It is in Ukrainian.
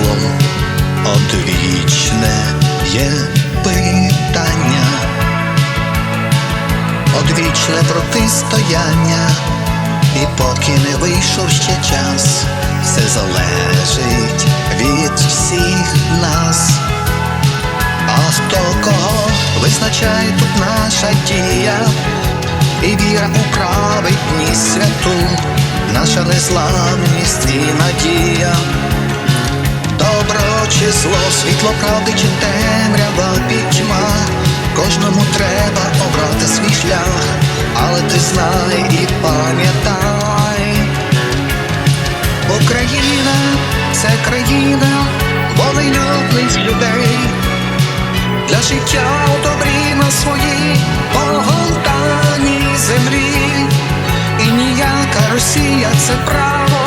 світло, одвічне є питання, одвічне протистояння, і поки не вийшов ще час, все залежить від всіх нас. А хто кого визначає тут наша дія, і віра у праведність святу, наша незламність і надія. Чи зло, світло правди чи темрява пітьма, кожному треба обрати свій шлях, але ти знай і пам'ятай. Україна це країна волелюбних людей для життя у добрі на своїй погонтаній землі, і ніяка Росія це правда.